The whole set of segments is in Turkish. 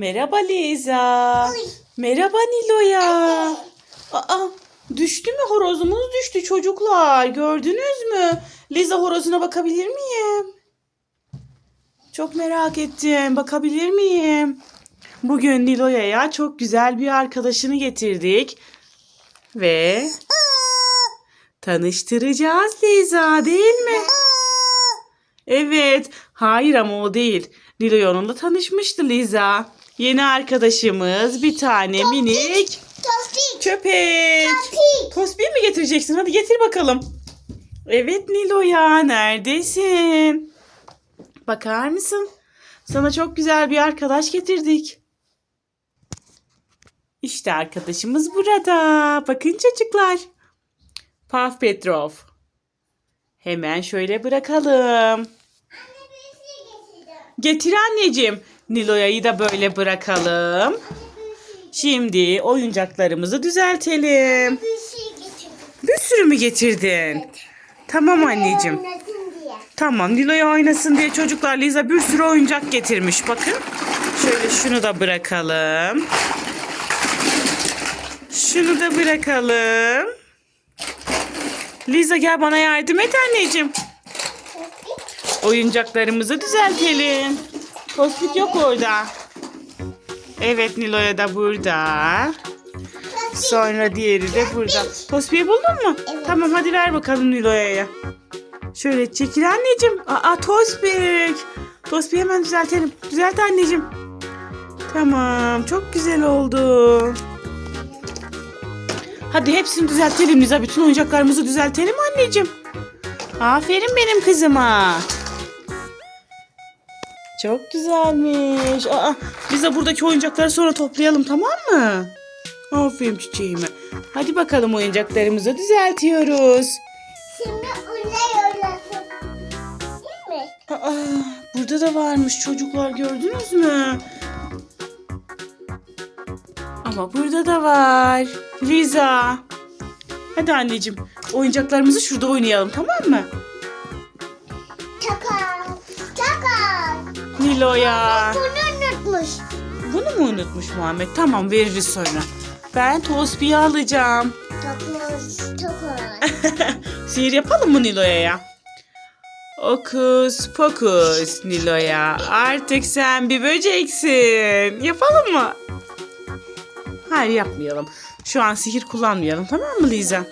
Merhaba Liza. Merhaba Nilo'ya. Aa, düştü mü horozumuz düştü çocuklar. Gördünüz mü? Liza horozuna bakabilir miyim? Çok merak ettim. Bakabilir miyim? Bugün Nilo'ya çok güzel bir arkadaşını getirdik. Ve tanıştıracağız Liza değil mi? Evet. Hayır ama o değil. Nilo'ya onunla tanışmıştı Liza. Yeni arkadaşımız bir tane minik Tosti. köpek. Tosti. Tosbih mi getireceksin? Hadi getir bakalım. Evet Nilo'ya neredesin? Bakar mısın? Sana çok güzel bir arkadaş getirdik. İşte arkadaşımız burada. Bakın çocuklar. Puff Petrov. Hemen şöyle bırakalım. Getir anneciğim. Nilo'ya'yı da böyle bırakalım. Şimdi oyuncaklarımızı düzeltelim. Bir şey sürü mü getirdin? Tamam anneciğim. Tamam Nilo'ya oynasın diye çocuklar Liza bir sürü oyuncak getirmiş. Bakın. Şöyle şunu da bırakalım. Şunu da bırakalım. Liza gel bana yardım et anneciğim. Oyuncaklarımızı düzeltelim. Tospik yok orada. Evet Nilo'ya da burada. Sonra diğeri de burada. Tospiyi buldun mu? Tamam hadi ver bakalım Nilo'ya. Şöyle çekil anneciğim. Aa Tospik. Tospik'i hemen düzeltelim. Düzelt anneciğim. Tamam çok güzel oldu. Hadi hepsini düzeltelim Liza. Bütün oyuncaklarımızı düzeltelim anneciğim. Aferin benim kızıma. Çok güzelmiş. Aa, biz de buradaki oyuncakları sonra toplayalım tamam mı? Aferin çiçeğime. Hadi bakalım oyuncaklarımızı düzeltiyoruz. Şimdi ona yolasın. Değil mi? Aa, burada da varmış çocuklar gördünüz mü? Ama burada da var. Liza. Hadi anneciğim oyuncaklarımızı şurada oynayalım tamam mı? Nilo'ya. Bunu unutmuş. Bunu mu unutmuş Muhammed? Tamam veririz sonra. Ben Tospi'yi alacağım. Takmış. Takal. Sihir yapalım mı Nilo'ya? Okus pokus Nilo'ya. Artık sen bir böceksin. Yapalım mı? Hayır yapmayalım. Şu an sihir kullanmayalım tamam mı Liza?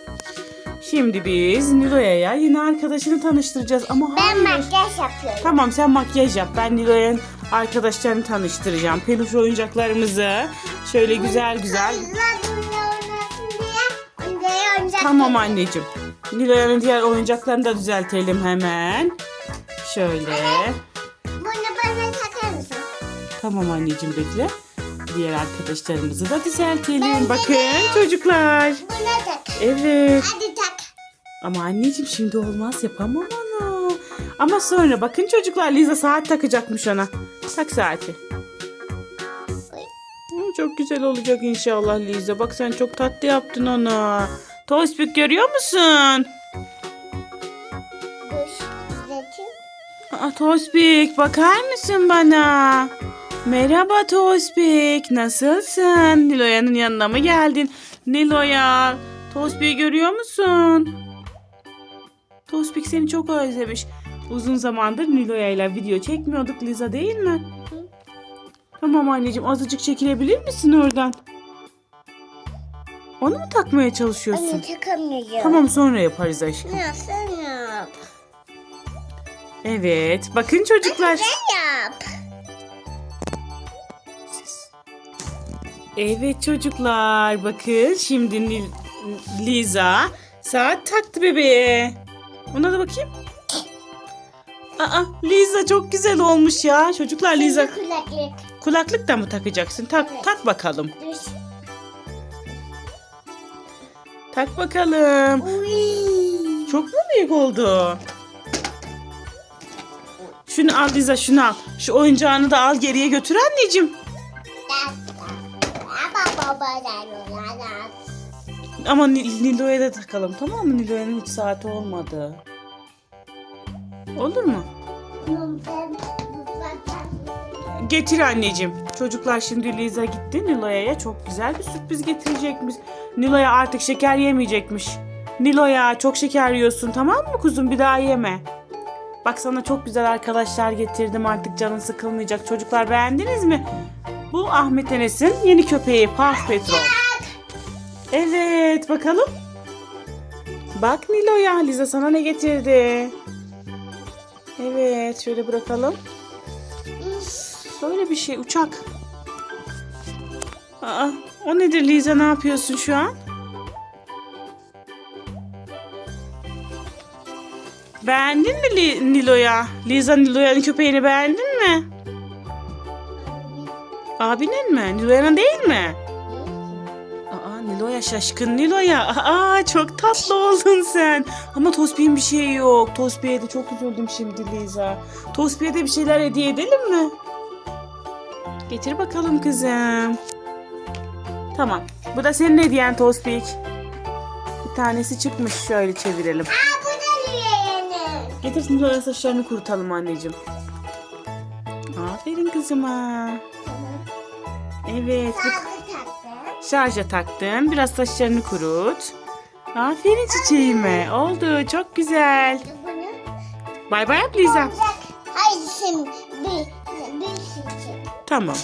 Şimdi biz Nilo'ya yeni arkadaşını tanıştıracağız ama Ben hayır. makyaj yapıyorum. Tamam sen makyaj yap. Ben Nilo'ya arkadaşlarını tanıştıracağım. Peluş oyuncaklarımızı şöyle güzel güzel. Kızlar bunu oynasın diye. Onda oyuncak Tamam anneciğim. Nilo'yanın diğer oyuncaklarını da düzeltelim hemen. Şöyle. Bunu bana takar mısın? Tamam anneciğim bekle. Diğer arkadaşlarımızı da düzeltelim. Bakın çocuklar. Buna tak. Evet. Hadi tak. Ama anneciğim şimdi olmaz yapamam onu. Ama sonra bakın çocuklar Liza saat takacakmış ona. Tak saati. Hı, Çok güzel olacak inşallah Liza. Bak sen çok tatlı yaptın onu. Tospik görüyor musun? Aa, Tospik bakar mısın bana? Merhaba Tospik. Nasılsın? Niloya'nın yanına mı geldin? Niloya. Tospik'i görüyor musun? Tospik seni çok özlemiş. Uzun zamandır Niloya ile video çekmiyorduk Liza değil mi? Tamam anneciğim azıcık çekilebilir misin oradan? Onu mu takmaya çalışıyorsun? Anne takamıyorum. Tamam sonra yaparız aşkım. Ya sen yap. Evet bakın çocuklar. Sen yap. Evet çocuklar bakın şimdi Liza saat taktı bebeğe. Ona da bakayım. Aa Liza çok güzel olmuş ya. Çocuklar Liza kulaklık. kulaklık da mı takacaksın? Tak Evet. tak bakalım. Dur. Tak bakalım. Uy. Çok mu büyük oldu? Şunu al Liza şunu al. Şu oyuncağını da al geriye götür anneciğim. Baba baba. Ama Nil- Nilo'ya da takalım tamam mı? Nilo'yanın hiç saati olmadı. Olur mu? Getir anneciğim. Çocuklar şimdi Liza gitti Nilo'ya çok güzel bir sürpriz getirecekmiş. Nilo'ya artık şeker yemeyecekmiş. Nilo'ya çok şeker yiyorsun tamam mı kuzum bir daha yeme. Bak sana çok güzel arkadaşlar getirdim artık canın sıkılmayacak. Çocuklar beğendiniz mi? Bu Ahmet Enes'in yeni köpeği Puff Petrol. Evet bakalım. Bak Nilo'ya Liza sana ne getirdi? Evet şöyle bırakalım. Böyle bir şey uçak. Aa, o nedir Liza ne yapıyorsun şu an? Beğendin mi Nilo'ya? Liza Nilo'yanın köpeğini beğendin mi? Abinin mi? Nilo'yanın değil mi? Nilo'ya şaşkın Nilo'ya. Aa çok tatlı oldun sen. Ama Tospi'nin bir şeyi yok. Tospi'ye de çok üzüldüm şimdi Liza. Tospi'ye de bir şeyler hediye edelim mi? Getir bakalım kızım. Tamam. Bu da senin hediyen Tospik. Bir tanesi çıkmış. Şöyle çevirelim. Aa bu da Nilo'yanın. Getir Nilo'ya saçlarını kurutalım anneciğim. Aferin kızıma. Evet. Bu. Şarja taktın. Biraz saçlarını kurut. Aferin çiçeğime. Oldu. Çok güzel. Bay bay yap Liza. Hayır şimdi bir, bir şey. Tamam.